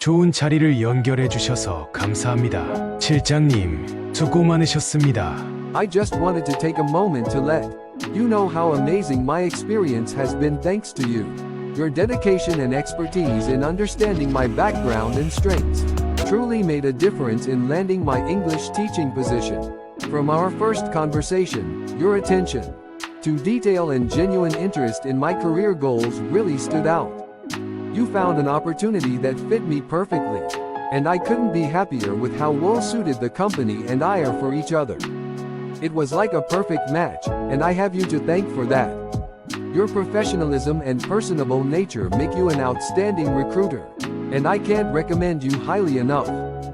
좋은 자리를 연결해 주셔서 감사합니다. 실장님, 수고 많으셨습니다. I just wanted to take a moment to let you know how amazing my experience has been thanks to you. Your dedication and expertise in understanding my background and strengths truly made a difference in landing my English teaching position. From our first conversation, your attention to detail and genuine interest in my career goals really stood out. You found an opportunity that fit me perfectly, and I couldn't be happier with how well suited the company and I are for each other. It was like a perfect match, and I have you to thank for that. Your professionalism and personable nature make you an outstanding recruiter, and I can't recommend you highly enough.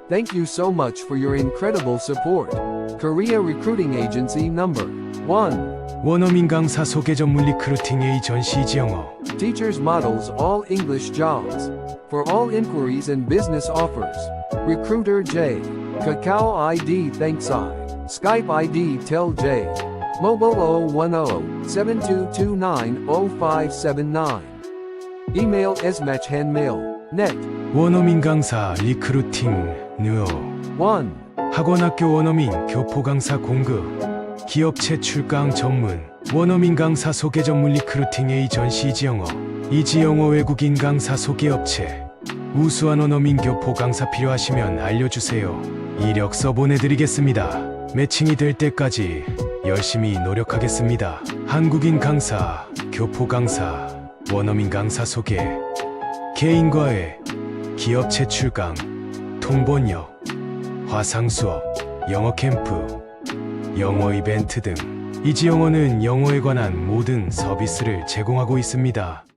Thank you so much for your incredible support. Korea Recruiting Agency number 1. 원어민 강사 소개 전문 리크루팅 에이전시 이지영어. Teachers Models All English Jobs. For all inquiries and business offers. Recruiter J. Kakao ID Thanks I. Skype ID Tell J. Mobile 010-7229-0579. Email esmatchhandmail. Net. 원어민 강사 리크루팅 느어. 1. 학원학교 원어민 교포 강사 공급. 기업체 출강 전문. 원어민 강사 소개 전문 리크루팅 에이전시 이지영어. 이지영어 외국인 강사 소개 업체. 우수한 원어민 교포 강사 필요하시면 알려주세요. 이력서 보내드리겠습니다. 매칭이 될 때까지 열심히 노력하겠습니다. 한국인 강사, 교포 강사, 원어민 강사 소개. 개인과의 기업체 출강, 통번역, 화상 수업, 영어 캠프, 영어 이벤트 등 이지영어는 영어에 관한 모든 서비스를 제공하고 있습니다.